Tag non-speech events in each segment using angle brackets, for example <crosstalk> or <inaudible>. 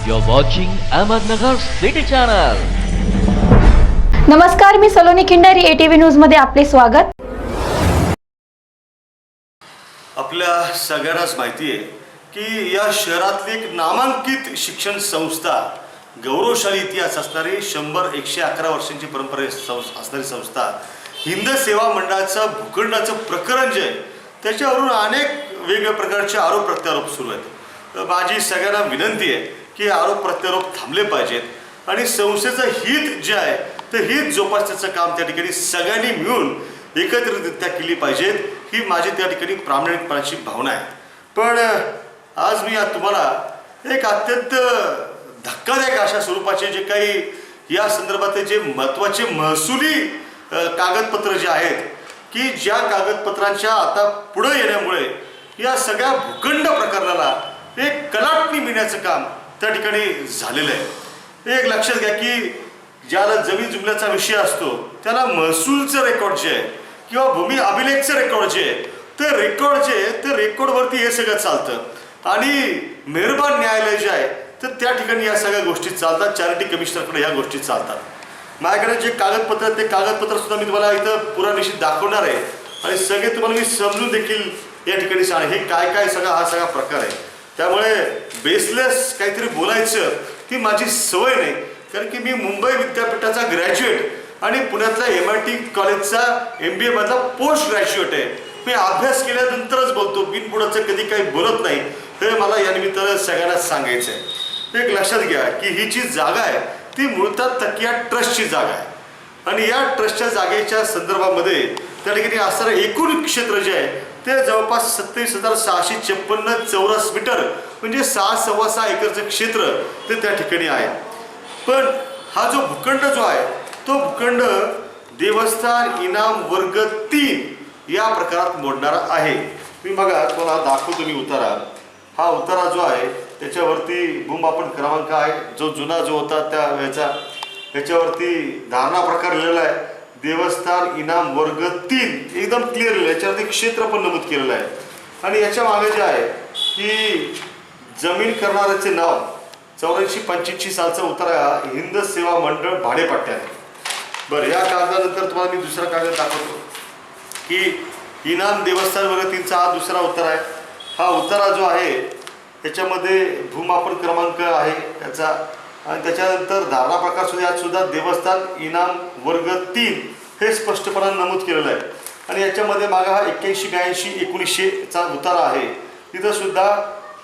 You're watching Ahmednagar City Channel. नमस्कार मी Saloni Khindari ATV न्यूजमध्ये आपले स्वागत आपल्या सगळ्यांनाच माहिती आहे की या शहरातली एक नामांकित शिक्षण संस्था गौरवशाली इतिहास असणारी शंभर एकशे अकरा वर्षांची परंपरा असणारी संस्था हिंद सेवा मंडळाचं भूखंडाचं प्रकरण जे आहे त्याच्यावरून अनेक वेगवेगळ्या प्रकारचे आरोप प्रत्यारोप सुरू आहेत तर माझी सगळ्यांना विनंती आहे की आरोप प्रत्यारोप थांबले पाहिजेत. आणि संस्थेचं हित जे आहे ते हित जोपासण्याचं काम त्या ठिकाणी सगळ्यांनी मिळून एकत्रितरित्या केली पाहिजेत ही माझी त्या ठिकाणी प्रामाणिकपणाची भावना आहे. पण आज मी या तुम्हाला एक अत्यंत धक्कादायक अशा स्वरूपाचे जे काही या संदर्भातले जे महत्त्वाचे महसुली कागदपत्र जे आहेत की ज्या कागदपत्रांच्या आता पुढं येण्यामुळे या सगळ्या भूखंड प्रकरणाला एक कलाटणी मिळण्याचं काम त्या ठिकाणी झालेलं आहे. एक लक्षात घ्या की ज्याला जमीन जुमल्याचा विषय असतो त्याला महसूलचं रेकॉर्ड जे आहे किंवा भूमी अभिलेखचं रेकॉर्ड जे आहे ते रेकॉर्ड जे आहे ते रेकॉर्डवरती हे सगळं चालतं. आणि मेहरबान न्यायालय जे आहे तर त्या ठिकाणी या सगळ्या गोष्टी चालतात. चॅरिटी कमिशनरकडे ह्या गोष्टी चालतात. माझ्याकडे जे कागदपत्र ते कागदपत्र सुद्धा मी तुम्हाला इथं पुरा दाखवणार आहे. आणि सगळे तुम्हाला मी समजून देखील या ठिकाणी सांग हे काय काय सगळा हा सगळा प्रकार आहे. त्यामुळे बेसलेस काहीतरी बोलायचं ती माझी सवय नाही. कारण की मी मुंबई विद्यापीठाचा ग्रॅज्युएट आणि पुण्यातल्या एम आय टी कॉलेजचा एम बी एमधला पोस्ट ग्रॅज्युएट आहे. मी अभ्यास केल्यानंतरच बोलतो बिनपुढाचं कधी काही बोलत नाही. हे मला या निमित्तानं सगळ्यांना सांगायचं आहे एक लक्षात घ्या की ही जी जागा आहे ती मूळतः तकिया ट्रस्टची जागा आहे. आणि या ट्रस्टच्या जागेच्या संदर्भामध्ये त्या ठिकाणी असणारं एकूण क्षेत्र जे आहे ते जवळपास सत्तावीस हजार सहाशे छप्पन्न चौरस मीटर म्हणजे सहा सव्वा सहा एकरचं क्षेत्र ते त्या ठिकाणी आहे. पण हा जो भूखंड जो आहे तो भूखंड देवस्थान इनाम वर्ग तीन या प्रकारात मोडणारा आहे. मी बघा तुम्हाला दाखवतो मी उतारा. हा उतारा जो आहे त्याच्यावरती भूमापन क्रमांक आहे. जो जुना जो होता त्या याचा त्याच्यावरती धारणा प्रकार लिहिलेला आहे. देवस्थान इनाम वर्ग तीन एकदम क्लिअर याच्यावरती क्षेत्र पण नमूद केलेलं आहे. आणि याच्या मागे जे आहे की जमीन करणाऱ्याचे नाव चौऱ्याऐंशी पंच्याऐंशी सालचा उतारा हिंद सेवा मंडळ भाडेपट्ट्याने. बरं या कागदानंतर तुम्हाला मी दुसरा कागद दाखवतो. की इनाम देवस्थान वर्ग तीनचा हा दुसरा उतारा आहे. हा उतारा जो आहे त्याच्यामध्ये भूमापन क्रमांक आहे त्याचा आणि त्याच्यानंतर धारणा प्रकार सुद्धा यात सुद्धा देवस्थान इनाम वर्ग तीन हे स्पष्टपणे नमूद केलेलं आहे. आणि याच्यामध्ये मागा हा एक्क्याऐंशी ब्याऐंशी एकोणीसशेचा उतारा आहे. तिथं सुद्धा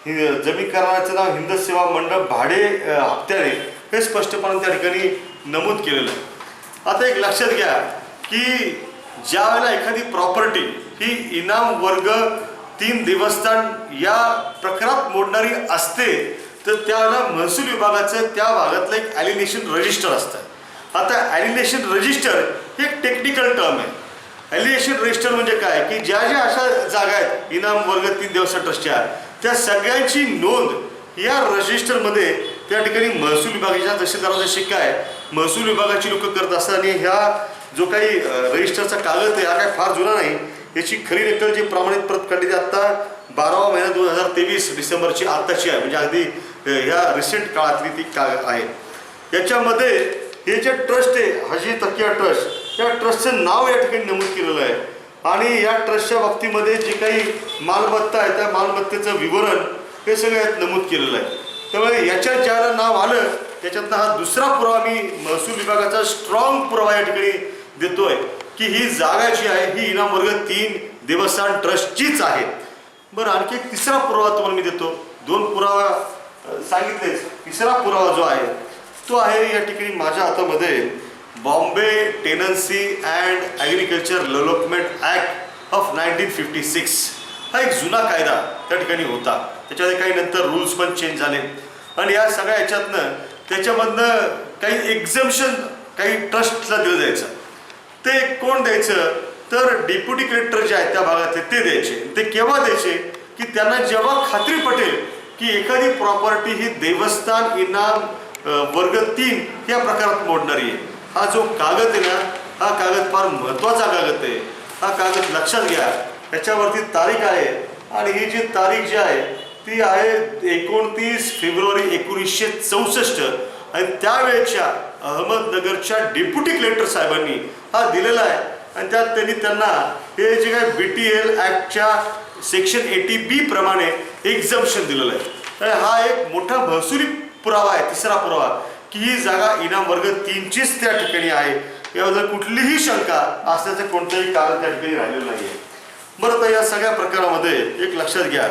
हि- जमीन कराराचं नाव हिंद सेवा मंडळ भाडे हप्त्याने हे स्पष्टपणे त्या ठिकाणी नमूद केलेलं आहे. आता एक लक्षात घ्या की ज्या वेळेला एखादी प्रॉपर्टी ही इनाम वर्ग तीन देवस्थान या प्रकारात मोडणारी असते तर त्याला महसूल विभागाचं त्या भागातलं एक ॲलिनेशन रजिस्टर असतं. आता ॲलिनेशन रजिस्टर हे एक टेक्निकल टर्म आहे. ॲलिनेशन रजिस्टर म्हणजे काय? की ज्या ज्या अशा जागा आहेत इनाम वर्ग तीन दिवसा ट्रस्टच्या त्या सगळ्यांची नोंद या रजिस्टरमध्ये त्या ठिकाणी महसूल विभागाच्या तहसीलदाराचा शिक्का आहे महसूल विभागाची लोक करत असतात आणि ह्या जो काही रजिस्टरचा कागद आहे हा काय फार जुना नाही. याची खरी नक्कल जी प्रमाणित प्रत काढली ती आत्ता बारावा महिना दोन हजार तेवीस डिसेंबरची आत्ताची आहे. म्हणजे अगदी ह्या रिसेंट काळातली ती का आहे. याच्यामध्ये हे जे ट्रस्ट आहे हजी तकिया ट्रस्ट या ट्रस्टचं नाव या ठिकाणी नमूद केलेलं आहे. आणि या ट्रस्टच्या बाबतीमध्ये जी काही मालमत्ता आहे त्या मालमत्तेचं विवरण हे सगळं यात नमूद केलेलं आहे. त्यामुळे याच्यात ज्याला नाव आलं त्याच्यातनं हा दुसरा पुरावा मी महसूल विभागाचा स्ट्रॉंग पुरावा या ठिकाणी देतोय की ही जागा जी आहे ही इनाम वर्ग तीन देवस्थान ट्रस्टचीच आहे. बरं आणखी एक तिसरा पुरावा तुम्हाला मी देतो. दोन पुरावा सांगितलेच. तिसरा पुरावा जो आहे तो आहे या ठिकाणी माझ्या हातामध्ये. Bombay tenancy and agriculture development act of nineteen fifty six हा एक जुना कायदा त्या ठिकाणी होता. त्याच्यामध्ये काही नंतर रूल्स पण चेंज झाले. आणि या सगळ्या याच्यातनं त्याच्यामधनं काही एक्झम्शन काही ट्रस्टला दिलं जायचं. ते कोण द्यायचं? तर डेप्युटी कलेक्टर जे आहेत त्या भागातले ते द्यायचे. ते केव्हा द्यायचे? की त्यांना जेव्हा खात्री पटेल की एखादी प्रॉपर्टी ही देवस्थान इनाम वर्ग तीन या प्रकारात मोडणारी आहे. हा जो कागद आहे ना हा कागद फार महत्त्वाचा कागद आहे. हा कागद लक्षात घ्या. त्याच्यावरती तारीख आहे आणि ही जी तारीख जी आहे ती आहे एकोणतीस फेब्रुवारी एकोणीसशे चौसष्ट. आणि त्यावेळेच्या अहमदनगरच्या डेप्युटी कलेक्टर साहेबांनी हा दिलेला आहे. आणि त्यात त्यांनी त्यांना हे जे काय बी टी एल ॲक्टच्या सेक्शन एटी बी प्रमाणे एक्झम्पशन दिलेलं आहे. तर हा एक मोठा महसुली पुरावा आहे तिसरा पुरावा. की ही जागा इनाम वर्ग तीनचीच त्या ठिकाणी आहे. याबद्दल कुठलीही शंका असल्याचं कोणतंही कारण त्या ठिकाणी राहिलेलं नाही आहे बरं तर या सगळ्या प्रकारामध्ये एक लक्षात घ्या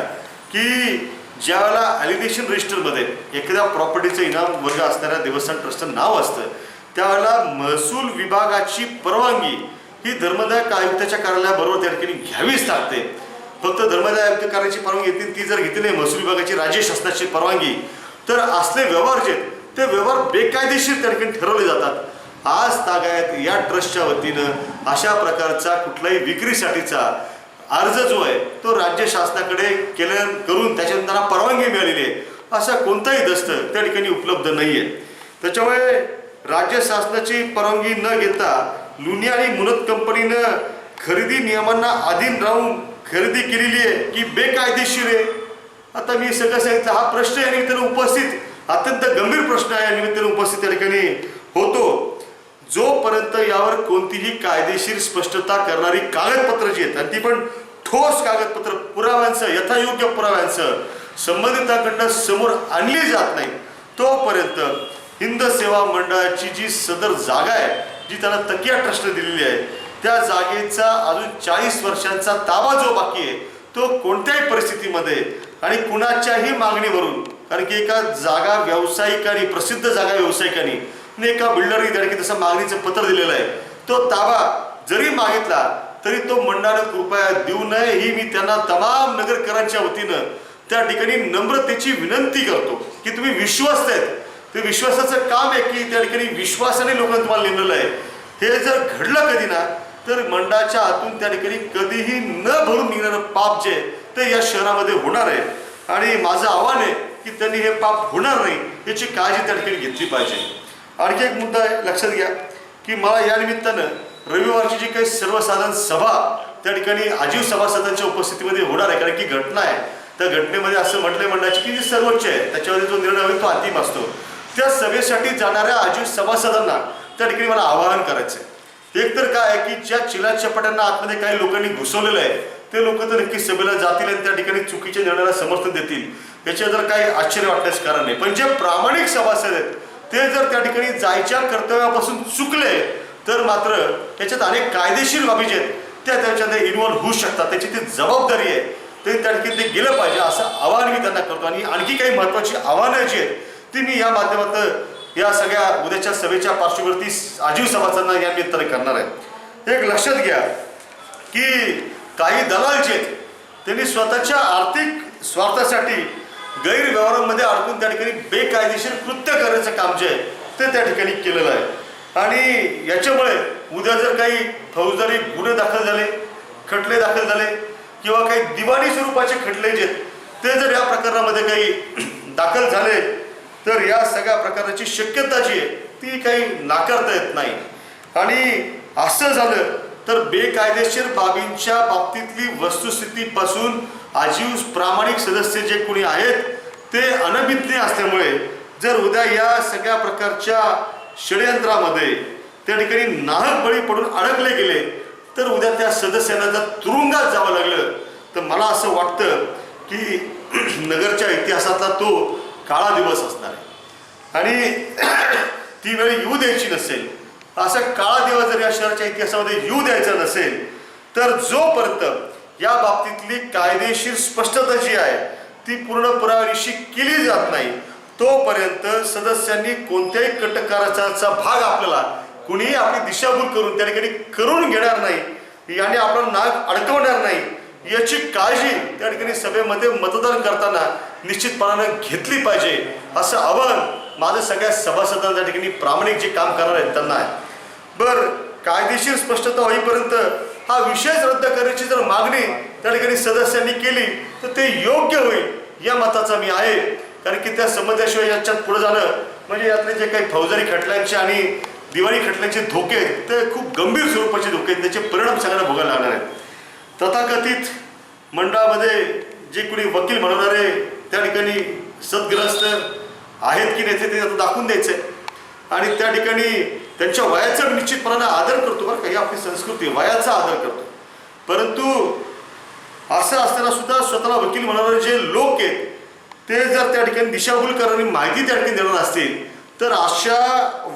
की ज्यावेळेला ॲलिनेशन रजिस्टरमध्ये एखाद्या प्रॉपर्टीचं इनाम वर्ग असणाऱ्या देवस्थान ट्रस्टचं नाव असतं त्यावेळेला महसूल विभागाची परवानगी ही धर्मदायक आयुक्ताच्या कार्यालयाबरोबर त्या ठिकाणी घ्यावीच लागते. फक्त धर्मदाय आयुक्त करण्याची परवानगी घेतली ती जर घेतली नाही महसूल विभागाची राज्य शासनाची परवानगी तर असले व्यवहार जे ते व्यवहार बेकायदेशीर त्या ठिकाणी ठरवले जातात. आज तागायत या ट्रस्टच्या वतीनं अशा प्रकारचा कुठलाही विक्रीसाठीचा अर्ज जो आहे तो राज्य शासनाकडे केल्या करून त्याच्यानंतर परवानगी मिळालेली आहे असा कोणताही दस्त त्या ठिकाणी उपलब्ध नाही आहे त्याच्यामुळे राज्य शासनाची परवानगी न घेता लुणी आणि मुनत कंपनीनं खरेदी नियमांना अधीन राहून खरेदी केलेली आहे की बेकायदेशीर आहे? आता मी सगळं सांगितलं. हा प्रश्न या निमित्तानं उपस्थित अत्यंत गंभीर प्रश्न आहे या निमित्तानं उपस्थित त्या ठिकाणी होतो. जोपर्यंत यावर कोणतीही कायदेशीर स्पष्टता करणारी कागदपत्र जी आहेत आणि ती पण ठोस कागदपत्र पुराव्यांचं यथायोग्य पुराव्यांचं संबंधिताकडनं समोर आणली जात नाही तोपर्यंत हिंद सेवा मंडळाची जी सदर जागा आहे जी त्यांना तकिया ट्रस्ट दिलेली आहे त्या जागेचा अजून चाळीस वर्षांचा ताबा जो बाकी आहे तो कोणत्याही परिस्थितीमध्ये आणि कुणाच्याही मागणीवरून कारण की एका जागा व्यावसायिकांनी प्रसिद्ध जागा व्यावसायिकांनी एका बिल्डरनी त्या की तसं मागणीचं पत्र दिलेलं आहे. तो ताबा जरी मागितला तरी तो मंडळानं कृपया देऊ नये ही मी त्यांना तमाम नगरकरांच्या वतीनं त्या ठिकाणी नम्रतेची विनंती करतो. की तुम्ही विश्वस्त आहेत. ते विश्वासाचं काम आहे की त्या ठिकाणी विश्वासाने लोकांना तुम्हाला नेमलेलं आहे. हे जर घडलं कधी ना तर मंडळाच्या आतून त्या ठिकाणी कधीही न भरून निघणारं पाप जे ते या शहरामध्ये होणार आहे. आणि माझं आव्हान आहे की त्यांनी हे पाप होणार नाही याची काळजी त्या ठिकाणी घेतली पाहिजे. आणखी एक मुद्दा आहे लक्षात घ्या की मला या निमित्तानं रविवारची जी काही सर्वसाधारण सभा त्या ठिकाणी आजीव सभासदांच्या उपस्थितीमध्ये होणार आहे कारण की घटना आहे. त्या घटनेमध्ये असं म्हटलंय मंडळाची की जी सर्वोच्च आहे त्याच्यामध्ये जो निर्णय होईल तो अंतिम असतो. त्या सभेसाठी जाणाऱ्या आजीव सभासदांना त्या ठिकाणी मला आवाहन करायचं आहे एक तर काय आहे की ज्या चिला आतमध्ये काही लोकांनी घुसवलेलं आहे ते लोक तर नक्कीच सभेला जातील आणि त्या ठिकाणी चुकीच्या निर्णयाला समर्थन देतील. याच्या जर काही आश्चर्य वाटण्यास कारण नाही. पण जे प्रामाणिक सभासद आहेत ते जर त्या ठिकाणी जायच्या कर्तव्यापासून चुकले तर मात्र त्याच्यात अनेक कायदेशीर बाबी जे आहेत त्या त्याच्यामध्ये इन्व्हॉल्व्ह होऊ शकतात. त्याची ती जबाबदारी आहे. ते त्या ठिकाणी ते गेलं पाहिजे असं आवाहन मी त्यांना करतो. आणि आणखी काही महत्त्वाची आव्हानं जी आहेत ती मी या माध्यमातून या सगळ्या उद्याच्या सभेच्या पार्श्वभूमीवरती आजीव सभासदांना या निमित्ताने करणार आहे एक लक्षात घ्या की काही दलाल जे त्यांनी स्वतःच्या आर्थिक स्वार्थासाठी गैरव्यवहारांमध्ये अडकून त्या ठिकाणी बेकायदेशीर कृत्य करण्याचं काम जे आहे ते त्या ठिकाणी केलेलं आहे. आणि याच्यामुळे उद्या जर काही फौजदारी गुन्हे दाखल झाले खटले दाखल झाले किंवा काही दिवाणी स्वरूपाचे खटले जे आहेत ते जर या प्रकरणामध्ये काही <clears throat> दाखल झाले तर या सगळ्या प्रकाराची शक्यता जी आहे ती काही नाकारता येत नाही. आणि असं झालं तर बेकायदेशीर बाबींच्या बाबतीतली वस्तुस्थितीपासून आजीव प्रामाणिक सदस्य जे कोणी आहेत ते अनभिज्ञ असल्यामुळे जर उद्या या सगळ्या प्रकारच्या षडयंत्रामध्ये त्या ठिकाणी नाहक बळी पडून अडकले गेले तर उद्या त्या सदस्यांना जर तुरुंगात जावं लागलं तर मला असं वाटतं की <clears throat> नगरच्या इतिहासातला तो काळा दिवस असणार आहे. आणि <coughs> ती वेळ येऊ द्यायची नसेल असा काळा दिवस जर या शहराच्या इतिहासामध्ये येऊ द्यायचा नसेल तर जोपर्यंत या बाबतीतली कायदेशीर स्पष्टता जी आहे ती पूर्ण पुराव्यानिशी केली जात नाही तोपर्यंत सदस्यांनी कोणत्याही कटकाराचा भाग आपल्याला कुणीही आपली दिशाभूल करून त्या ठिकाणी करून घेणार नाही याने आपलं नाक अडकवणार नाही याची काळजी त्या ठिकाणी सभेमध्ये मतदान करताना निश्चितपणानं घेतली पाहिजे असं आवाहन माझं सगळ्या सभासदांच्या त्या ठिकाणी प्रामाणिक जे काम करणार आहेत त्यांना आहे. बर कायदेशीर स्पष्टता होईपर्यंत हा विषयच रद्द करण्याची जर मागणी त्या ठिकाणी सदस्यांनी केली तर ते योग्य होईल या मताचा मी आहे. कारण की त्या संबंधाशिवाय याच्यात पुढे जाणं म्हणजे यातले जे काही फौजदारी खटल्यांचे आणि दिवाळी खटल्यांचे धोके आहेत ते खूप गंभीर स्वरूपाचे धोके आहेत त्याचे परिणाम सगळ्यांना भोगायला लागणार आहेत. तथाकथित मंडळामध्ये जे कोणी वकील म्हणणारे त्या ठिकाणी सद्ग्रस्त आहेत की नाही ते आता दाखवून द्यायचं आहे आणि त्या ठिकाणी त्यांच्या वयाचा निश्चितपणाने आदर करतो बरं का ही आपली संस्कृती वयाचा आदर करतो. परंतु असं असताना सुद्धा स्वतःला वकील म्हणणारे जे लोक आहेत ते जर त्या ठिकाणी दिशाभूल करणारी माहिती त्या ठिकाणी देणार असतील तर अशा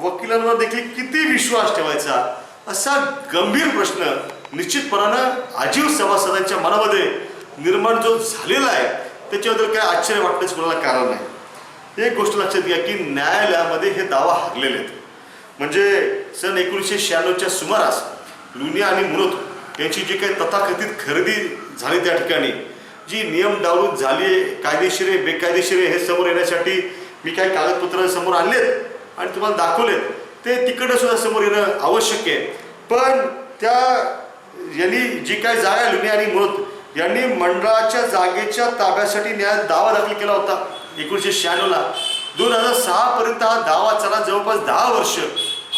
वकिलांवर देखील किती विश्वास ठेवायचा? असा गंभीर प्रश्न निश्चितपणानं आजीव सभासदांच्या मनामध्ये निर्माण जो झालेला आहे त्याच्याबद्दल काय आश्चर्य वाटण्याचं कोणाला कारण नाही. एक गोष्ट लक्षात घ्या की न्यायालयामध्ये हे दावा हाकलेले आहेत. म्हणजे सन एकोणीसशे शहाण्णवच्या सुमारास लुनिया आणि मुनोत यांची जी काही तथाकथित खरेदी झाली त्या ठिकाणी जी नियम डावलून झाली आहे कायदेशीर आहे बेकायदेशीर आहे हे समोर येण्यासाठी मी काही कागदपत्र समोर आणलेत आणि तुम्हाला दाखवलेत. ते तिकडं सुद्धा समोर येणं आवश्यक आहे. पण त्या यांनी जी काय जागा लुनिया आणि मुनोत यांनी मंडळाच्या जागेच्या ताब्यासाठी न्याय दावा दाखल केला होता. एकोणीसशे शहाण्णवला दोन हजार सहापर्यंत हा दावा चला जवळपास दहा वर्ष.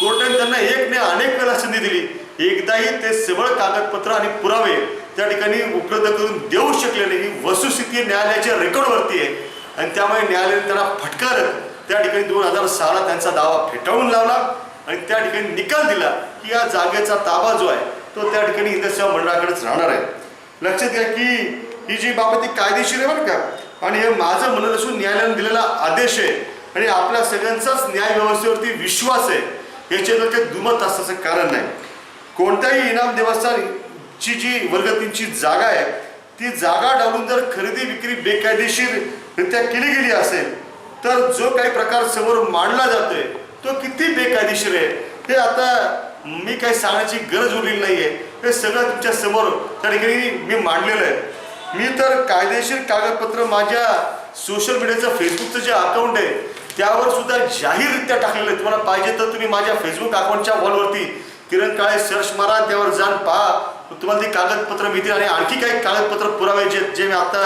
कोर्टाने त्यांना एक ने अनेक वेळा संधी दिली. एकदाही ते सबळ कागदपत्र आणि पुरावे त्या ठिकाणी उपलब्ध करून देऊ शकले नाही. ही वस्तुस्थिती न्यायालयाच्या रेकॉर्डवरती आहे. आणि त्यामुळे न्यायालयाने त्यांना फटकारत त्या ठिकाणी दोन हजार सहाला त्यांचा दावा फेटाळून लावला आणि त्या ठिकाणी निकाल दिला की या जागेचा ताबा जो आहे तो त्या ठिकाणी हिंद सेवा मंडळाकडेच राहणार आहे. लक्षात घ्या की ही जी बाबत ती कायदेशीर आहे बरं का? आणि हे माझं म्हणत असून न्यायालयाने दिलेला आदेश आहे आणि आपल्या सगळ्यांचाच न्याय व्यवस्थेवरती विश्वास आहे याच्यावर काही दुमत असण्याचं कारण नाही. कोणत्याही इनाम देवस्थानची जी वर्गतींची जागा आहे ती जागा डालून जर खरेदी विक्री बेकायदेशीररित्या केली गेली असेल तर जो काही प्रकार समोर मांडला जातोय तो किती बेकायदेशीर आहे? हे आता मी काही सांगण्याची गरज उरलेली नाहीये. हे सगळं तुमच्यासमोर त्या ठिकाणी मी मांडलेलं आहे. मी तर कायदेशीर कागदपत्र माझ्या सोशल मीडियाचं फेसबुकचं जे अकाउंट आहे त्यावर सुद्धा जाहीररित्या टाकलेलं आहे. तुम्हाला पाहिजे तर तुम्ही माझ्या फेसबुक अकाउंटच्या वॉलवरती किरण काळे सर्च मारा त्यावर जाण पहा. तुम्हाला ती कागदपत्र मिळतील आणि आणखी काही कागदपत्र पुरावे जे जे मी आता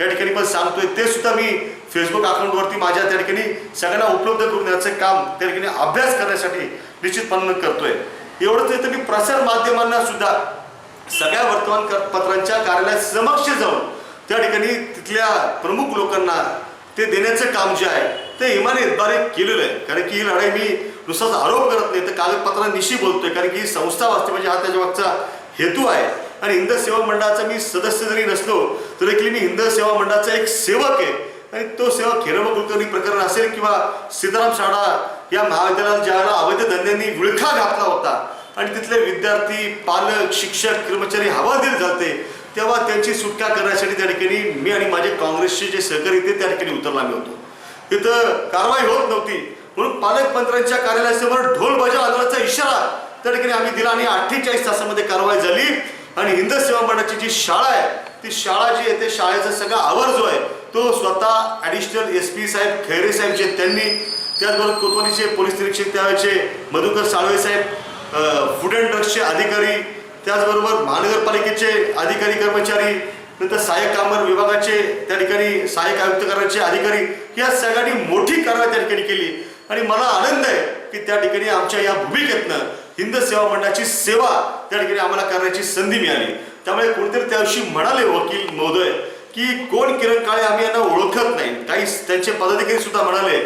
या ठिकाणी पण सांगतोय ते सुद्धा मी फेसबुक अकाउंटवरती माझ्या त्या ठिकाणी सगळ्यांना उपलब्ध करून देण्याचं काम त्या ठिकाणी अभ्यास करण्यासाठी निश्चितपणे करतोय. एवढंच नाही तर मी प्रसार माध्यमांना सुद्धा सगळ्या वर्तमानपत्रांच्या कार्यालयात समक्ष जाऊन त्या ठिकाणी तिथल्या प्रमुख लोकांना ते देण्याचं काम जे आहे ते इमानीद्वारे केलेलं आहे. कारण की ही लढाई मी नुसताच आरोप करत नाही तर कागदपत्रांनिशी बोलतोय. कारण की ही संस्था वाचते म्हणजे हा त्याच्या मागचा हेतू आहे. आणि हिंद सेवा मंडळाचा मी सदस्य जरी नसलो तर देखील मी हिंद सेवा मंडळाचा एक सेवक आहे. आणि तो सेवक हिरम कुलकर्णी प्रकरण असेल किंवा सीताराम शाळा या महाविद्यालयात ज्याला अवैध धंद्यांनी विळखा घातला होता आणि तिथले विद्यार्थी पालक शिक्षक कर्मचारी हवालदिल जाते तेव्हा त्यांची सुटका करण्यासाठी त्या ठिकाणी मी आणि माझे काँग्रेसचे जे सहकारी ते त्या ठिकाणी उतरला आम्ही होतो. तिथं कारवाई होत नव्हती. म्हणून पालकमंत्र्यांच्या कार्यालयासमोर ढोल बजाव आंदोलनाचा इशारा त्या ठिकाणी आम्ही दिला आणि अठ्ठेचाळीस तासामध्ये कारवाई झाली. आणि हिंद सेवा मंडळाची जी शाळा आहे ती शाळा जी आहे ते शाळेचा सगळा आवर जो आहे तो स्वतः additional S P saheb Khaire saheb जे त्यांनी त्याचबरोबर कोतवालीचे पोलीस निरीक्षक त्यावेळेचे मधुकर साळवे साहेब फूड अँड ड्रग्सचे अधिकारी त्याचबरोबर महानगरपालिकेचे अधिकारी कर्मचारी नंतर सहाय्यक कामगार विभागाचे त्या ठिकाणी सहाय्यक आयुक्तकरांचे अधिकारी या सगळ्यांनी मोठी कारवाई त्या ठिकाणी केली. आणि मला आनंद आहे की त्या ठिकाणी आमच्या या भूमिकेतनं हिंद सेवा मंडळाची सेवा त्या ठिकाणी आम्हाला करण्याची संधी मिळाली. त्यामुळे कोणीतरी त्या दिवशी म्हणाले वकील महोदय की कोण किरण काळे आम्ही यांना ओळखत नाही. काही त्यांचे पदाधिकारी सुद्धा म्हणाले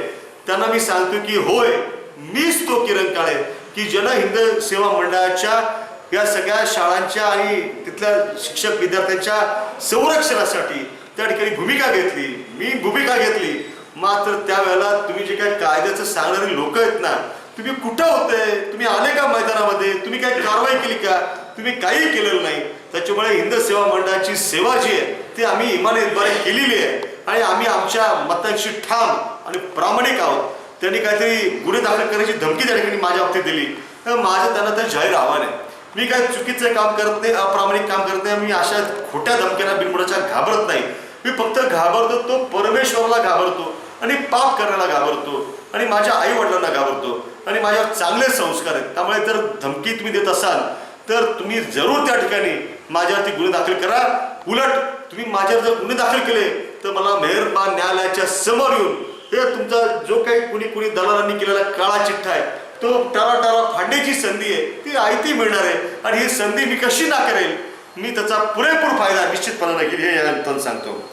त्यांना मी सांगतो की होय मीच तो किरण काळे. की जन हिंद सेवा मंडळाच्या या सगळ्या शाळांच्या आणि तिथल्या शिक्षक विद्यार्थ्यांच्या संरक्षणासाठी त्या ठिकाणी भूमिका घेतली. मी भूमिका घेतली. मात्र त्यावेळेला तुम्ही जे काही कायद्याचं सांगणारी लोक आहेत ना तुम्ही कुठं होते? तुम्ही आले का मैदानामध्ये? तुम्ही काही कारवाई केली का? तुम्ही काही केलेलं नाही. त्याच्यामुळे हिंद सेवा मंडळाची सेवा जी आहे ती आम्ही इमानीद्वारे केलेली आहे. आणि आम्ही आमच्या मतांशी ठाम आणि प्रामाणिक आहोत. त्यांनी काहीतरी गुन्हे दाखल करण्याची धमकी त्या ठिकाणी माझ्या बाबतीत दिली. तर माझं त्यांना तर जाहीर आव्हान आहे मी काय चुकीचं काम करत नाही अप्रामाणिक काम करत नाही मी अशा खोट्या धमक्यांना बिनबुडाच्या घाबरत नाही. मी फक्त घाबरतो तो परमेश्वराला घाबरतो आणि पाप करण्याला घाबरतो आणि माझ्या आई वडिलांना घाबरतो आणि माझ्यावर चांगले संस्कार आहेत. त्यामुळे जर धमकी तुम्ही देत असाल तर तुम्ही जरूर त्या ठिकाणी माझ्यावरती गुन्हे दाखल करा. उलट तुम्ही माझ्यावर जर गुन्हे दाखल केले तर मला मेहरबान न्यायालयाच्या समोर येऊन हे तुमचा जो काही कुणी कुणी दलालांनी केलेला काळा चिठ्ठा आहे तो टारा टारा फाडण्याची संधी आहे ती आयती मिळणार आहे. आणि ही संधी मी कशी नाकारेल? मी त्याचा पुरेपूर फायदा निश्चितपणाने घेईल हे या निमित्तानं सांगतो.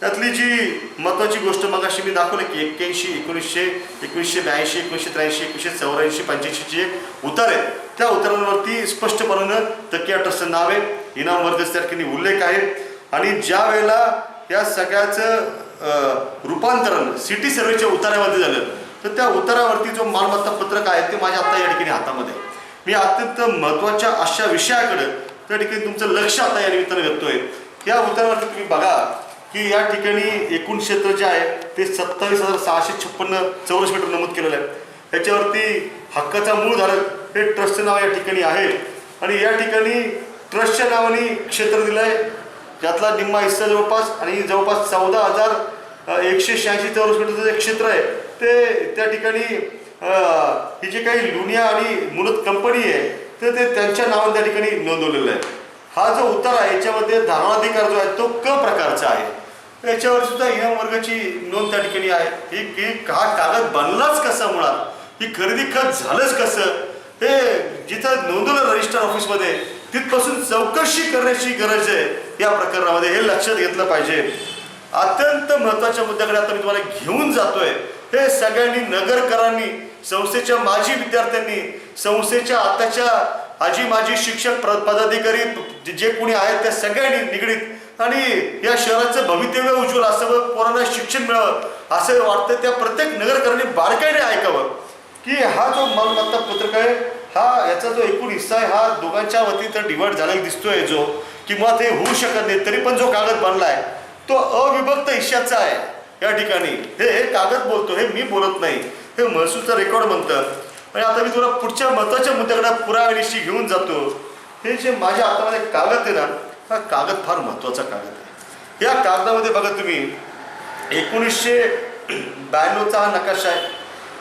त्यातली जी महत्त्वाची गोष्ट मगाशी मी दाखवली की एक्क्याऐंशी एकोणीसशे एकोणीसशे ब्याऐंशी एकोणीसशे त्र्याऐंशी एकोणीसशे चौऱ्याऐंशी पंच्याऐंशीचे जे उतार आहेत त्या उतारांवरती स्पष्टपणानं तकिया ट्रस्टचं नाव आहे. इनाम वर्धस त्या ठिकाणी उल्लेख आहे. आणि ज्या वेळेला या सगळ्याचं रूपांतरण सिटी सर्वेच्या उतारामध्ये झालं. तर त्या उतारावरती जो मालमत्ता पत्रक आहे ते माझ्या आता या ठिकाणी हातामध्ये मी अत्यंत महत्त्वाच्या अशा विषयाकडे त्या ठिकाणी तुमचं लक्ष आता या निमित्तानं व्यक्तोय या उतारावरती तुम्ही बघा की या ठिकाणी एकूण क्षेत्र जे आहे ते सत्तावीस हजार सहाशे छप्पन्न चौरस मीटर नमूद केलेलं आहे. त्याच्यावरती हक्काचा मूळ धारक हे ट्रस्टचं नाव या ठिकाणी आहे. आणि या ठिकाणी ट्रस्टच्या नावाने क्षेत्र दिलं आहे ज्यातला निम्मा हिस्सा जवळपास आणि जवळपास चौदा हजार एकशे शहाऐंशी चौरस मीटरचं जे क्षेत्र आहे ते त्या ठिकाणी ही जी काही लुनिया आणि मुलत कंपनी आहे तर ते त्यांच्या नावाने त्या ठिकाणी नोंदवलेलं आहे. हा जो उतार आहे याच्यामध्ये धारणाधिकार जो आहे तो क प्रकारचा आहे. याच्यावर सुद्धा इनाम वर्गाची नोंद त्या ठिकाणी आहे. ही की हा कागद बनलाच कसा मुळात? ही खरेदी खत झालंच कसं? हे जिथं नोंदवलं रजिस्टर ऑफिसमध्ये तिथपासून चौकशी करण्याची गरज आहे. या प्रकरणामध्ये हे लक्षात घेतलं पाहिजे. अत्यंत महत्त्वाच्या मुद्द्याकडे आता मी तुम्हाला घेऊन जातोय. हे सगळ्यांनी नगरकरांनी संस्थेच्या माजी विद्यार्थ्यांनी संस्थेच्या आताच्या आजी माजी शिक्षक पदाधिकारी जे- जे कोणी आहेत त्या सगळ्यांनी निगडीत आणि या शहराचं भवितव्य उज्ज्वल असावं पोरांना शिक्षण मिळावं असं वाटतं त्या प्रत्येक नगरकरांनी बारकाईने ऐकावं. की हा जो मालमत्ता पत्रक आहे हा याचा जो एकूण हिस्सा आहे हा दोघांच्या वतीनं डिवाइड झालेला दिसतोय जो किंवा ते होऊ शकत नाही तरी पण जो कागद बनलाय तो अविभक्त हिश्श्याचा आहे या ठिकाणी. हे हे कागद बोलतो हे मी बोलत नाही. हे महसूलचं रेकॉर्ड म्हणतं आणि आता मी तुला पुढच्या महत्त्वाच्या मुद्द्याकडे पुराव्यानिशी घेऊन जातो. हे जे माझ्या हातामध्ये कागद आहे ना हा कागद फार महत्त्वाचा कागद आहे. या कागदामध्ये बघा तुम्ही एकोणीसशे ब्याण्णवचा हा नकाशा आहे.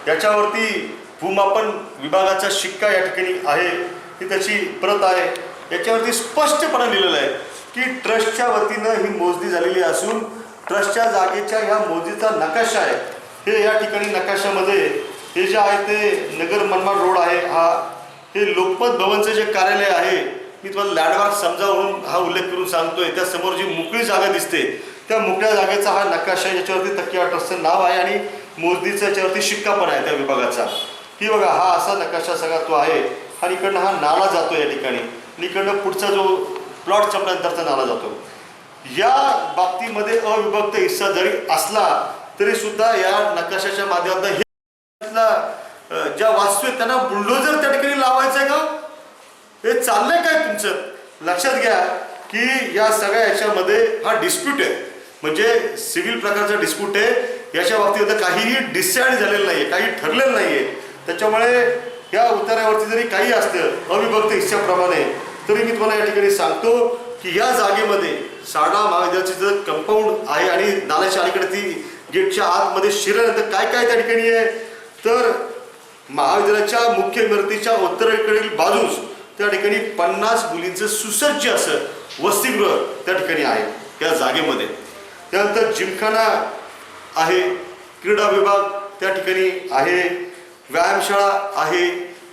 याच्यावरती भूमापन विभागाचा शिक्का या ठिकाणी आहे ही त्याची प्रत आहे. याच्यावरती स्पष्टपणे लिहिलेलं आहे की ट्रस्टच्या वतीनं ही मोजणी झालेली असून ट्रस्टच्या जागेच्या ह्या मोजणीचा नकाशा आहे. हे या ठिकाणी नकाशामध्ये हे जे आहे ते नगर मनमाड रोड आहे हा हे लोकमत भवनचं जे कार्यालय आहे मी तुम्हाला लँडमार्क समजावून हा उल्लेख करून सांगतोय. त्या समोर जी मोकळी जागा दिसते त्या मोकळ्या जागेचा हा नकाशा आहे याच्यावरती तकिया ट्रस्टचं नाव आहे आणि मोजणीचा याच्यावरती शिक्का पण आहे त्या विभागाचा. ही बघा हा असा नकाशा सगळा तो आहे आणि इकडनं हा नाला जातो या ठिकाणी आणि इकडनं पुढचा जो प्लॉट संपल्यानंतरचा नाला जातो. या बाबतीमध्ये अविभक्त हिस्सा जरी असला तरी सुद्धा या नकाशाच्या माध्यमातून हे ज्या वास्तू त्यांना बुलडोजर त्या ठिकाणी लावायचं आहे का? हे चाललंय काय तुमचं? लक्षात घ्या की या सगळ्या याच्यामध्ये हा डिस्प्यूट आहे. म्हणजे सिव्हिल प्रकारचा डिस्प्यूट आहे. याच्या बाबतीत काहीही डिसाईड झालेलं नाहीये काही ठरलेलं नाहीये. त्याच्यामुळे या उतार्यावरती जरी काही असतं अविभक्त हिस्साप्रमाणे तरी मी तुम्हाला या ठिकाणी सांगतो की या जागेमध्ये साडा महाविद्यालयाचं जर कंपाऊंड आहे आणि नाल्याच्या अलीकडे ती गेटच्या आतमध्ये शिरल्यानंतर काय काय त्या ठिकाणी आहे तर महाविद्यालयाच्या मुख्य इमारतीच्या उत्तरेकडील बाजूस त्या ठिकाणी पन्नास मुलींचं सुसज्ज असं वसतिगृह त्या ठिकाणी आहे त्या जागेमध्ये. त्यानंतर जिमखाना आहे क्रीडा विभाग त्या ठिकाणी आहे व्यायामशाळा आहे.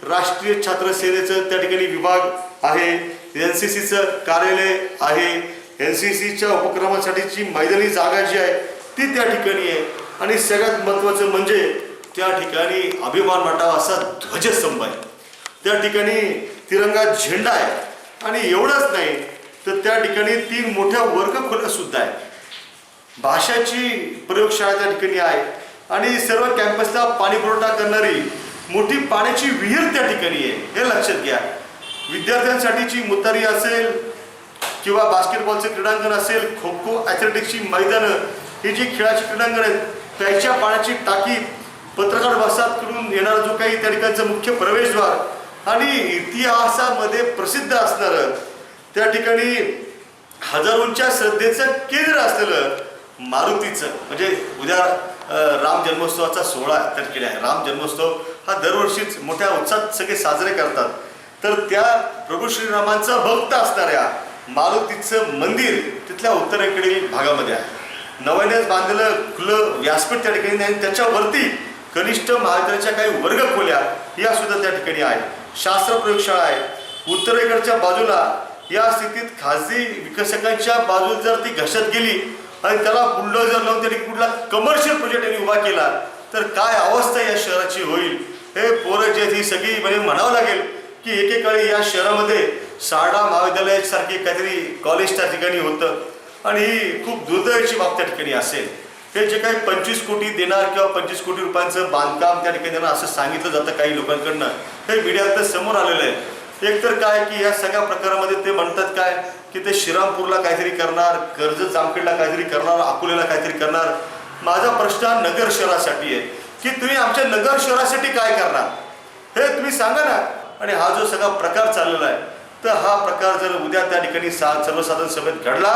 राष्ट्रीय छात्र सेनेचं त्या ठिकाणी विभाग आहे. एन सी सीचं कार्यालय आहे. एन सी सीच्या उपक्रमासाठीची मैदानी जागा जी आहे ती त्या ठिकाणी आहे. आणि सगळ्यात महत्त्वाचं म्हणजे त्या ठिकाणी अभिमान वाटावा असा ध्वजस्तंभ आहे. त्या ठिकाणी तिरंगा झेंडा आहे. आणि एवढंच नाही तर त्या ठिकाणी तीन मोठ्या वर्गखोल्या सुद्धा आहे भाषाची प्रयोगशाळा त्या ठिकाणी आहे. आणि सर्व कॅम्पसला पाणी पुरवठा करणारी मोठी पाण्याची विहीर त्या ठिकाणी आहे हे लक्षात घ्या. विद्यार्थ्यांसाठीची मुतारी असेल किंवा बास्केटबॉलचं क्रीडांगण असेल खो खो ॲथलेटिक्सची मैदानं ही जी खेळाची क्रीडांगण आहेत त्याच्या पाण्याची टाकी पत्रकार वसाहतकडून येणारा जो काही त्या ठिकाणचं मुख्य प्रवेशद्वार आणि इतिहासामध्ये प्रसिद्ध असणारं त्या ठिकाणी हजारोंच्या श्रद्धेचं केंद्र असलेलं मारुतीचं म्हणजे उद्या राम जन्मोत्सवाचा सोहळा तर केला आहे. राम जन्मोत्सव हा दरवर्षीच मोठ्या उत्साहात सगळे साजरे करतात. तर त्या प्रभू श्रीरामांचा भक्त असणाऱ्या मारुतीचं मंदिर तिथल्या उत्तरेकडील भागामध्ये आहे. नव्यानेच बांधलेलं खुलं व्यासपीठ त्या ठिकाणी आणि त्याच्यावरती कनिष्ठ महाविद्यालयाच्या काही वर्ग खोल्या या सुद्धा त्या ठिकाणी आहे शास्त्र प्रयोगशाळा आहे. उत्तरेकडच्या बाजूला या स्थितीत खाजगी विकसकांच्या बाजूला जर ती घसत गेली आणि त्याला बुलडोजर लावून त्यांनी कुठला कमर्शियल प्रोजेक्ट त्यांनी उभा केला. तर काय अवस्था या शहराची होईल? हे पोरं जे ही सगळी म्हणजे म्हणावं लागेल की एकेकाळी या शहरामध्ये साडा महाविद्यालयासारखे काहीतरी कॉलेज त्या ठिकाणी होतं. आणि ही खूप दुर्दैवाची बाब त्या ठिकाणी असेल. हे जे काही पंचवीस कोटी देणार किंवा पंचवीस कोटी रुपयांचं बांधकाम त्या ठिकाणी देणार असं सांगितलं जातं काही लोकांकडनं हे मीडियात समोर आलेलं आहे. एक तर काय की या सगळ्या प्रकारामध्ये ते म्हणतात काय की ते श्रीरामपूरला काहीतरी करणार कर्जत जामखेडला काहीतरी करणार अकोल्याला काहीतरी करणार. माझा प्रश्न हा नगर शहरासाठी आहे. की तुम्ही आमच्या नगर शहरासाठी काय करणार? हे तुम्ही सांगा ना. आणि हा जो सगळा प्रकार चाललेला आहे तर हा प्रकार जर उद्या त्या ठिकाणी सा सर्वसाधारण सभेत घडला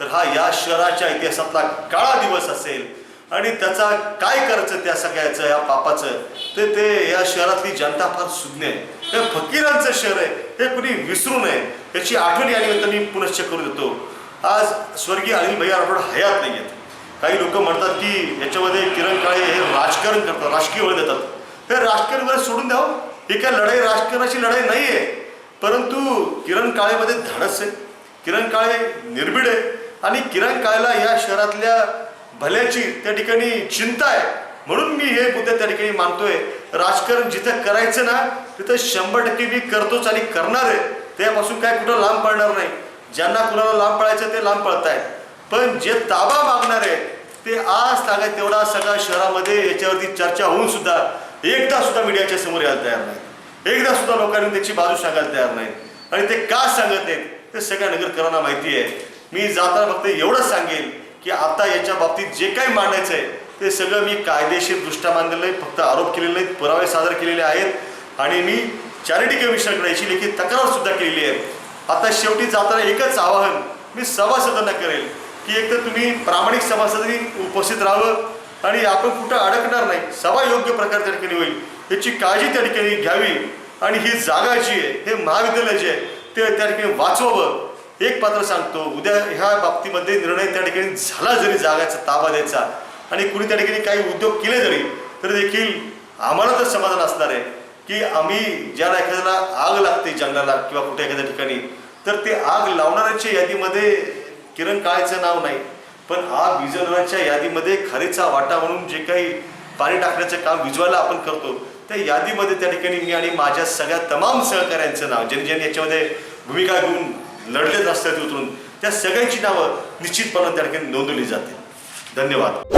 तर हा या शहराच्या इतिहासातला काळा दिवस असेल. आणि त्याचा काय करायचं त्या सगळ्याचं या पापाचं? ते ते या शहरातली जनता फार सुज्ञ आहे. हे फकीरांचं शहर आहे. हे कुणी विसरू नये. याची आठवण यानिमित्त मी पुनश्च करू देतो. आज स्वर्गीय अनिल भैया राठोड हयात नाही आहेत. काही लोक म्हणतात की याच्यामध्ये किरण काळे हे राजकारण करतात राजकीय वळ देतात. हे राजकारण वगैरे सोडून द्यावं ही हो. काय लढाई राजकारणाची लढाई नाही आहे. परंतु किरण काळेमध्ये धाडस आहे. किरण काळे निर्भीड आहे. आणि किरण काळेला या शहरातल्या भल्याची त्या ठिकाणी चिंता आहे. म्हणून मी हे मुद्दे त्या ठिकाणी मानतोय. राजकारण जिथं करायचं ना तिथं शंभर टक्के मी करतोच आणि करणार आहे. त्यापासून काय कुठं लांब पडणार नाही. ज्यांना कुणाला लांब पळायचं ते लांब पळतायत पण जे ताबा मागणार आहे ते आज तागाय तेवढा सगळ्या शहरामध्ये याच्यावरती चर्चा होऊन सुद्धा एकदा सुद्धा मीडियाच्या समोर यायला तयार नाही एकदा सुद्धा लोकांनी त्याची बाजू सांगायला तयार नाही आणि ते का सांगत नाहीत ते सगळ्या नगरकरांना माहिती आहे. मी जाताना फक्त एवढंच सांगेन की आता याच्या बाबतीत जे काही मांडायचं आहे ते सगळं मी कायदेशीर दृष्ट्या मांडलेलं आहे फक्त आरोप केलेले आहेत पुरावे सादर केलेले आहेत. आणि मी चॅरिटी कमिशनरकडे याची लेखी तक्रारसुद्धा केलेली आहे. आता शेवटी जाताना एकच आवाहन मी सभासदांना करेल की एक तर तुम्ही प्रामाणिक सभासदांनी उपस्थित राहावं आणि आपण कुठं अडकणार नाही. सभा योग्य प्रकारे त्या ठिकाणी होईल याची काळजी त्या ठिकाणी घ्यावी. आणि ही जागा जी आहे हे महाविद्यालय जे आहे ते त्या ठिकाणी वाचवावं. एक पात्र सांगतो उद्या ह्या बाबतीमध्ये निर्णय त्या ठिकाणी झाला जरी जागाचा ताबा द्यायचा आणि कुणी त्या ठिकाणी काही उद्योग केले जरी तरी देखील आम्हाला तर समाधान असणार आहे की आम्ही ज्याला एखाद्याला आग लागते जंगलाला किंवा कुठे एखाद्या ठिकाणी तर ते आग लावणाऱ्याच्या यादीमध्ये किरण काळेचं नाव नाही पण आग विझवणाऱ्यांच्या यादीमध्ये खरेचा वाटा म्हणून जे काही पाणी टाकण्याचं काम विजवायला आपण करतो त्या यादीमध्ये त्या ठिकाणी मी आणि माझ्या सगळ्या तमाम सहकाऱ्यांचं नाव ज्यांनी ज्यांनी याच्यामध्ये भूमिका घेऊन लढलेत रस्त्यात उतरून त्या सगळ्यांची नावं निश्चितपणे त्या ठिकाणी नोंदवली जातील. धन्यवाद.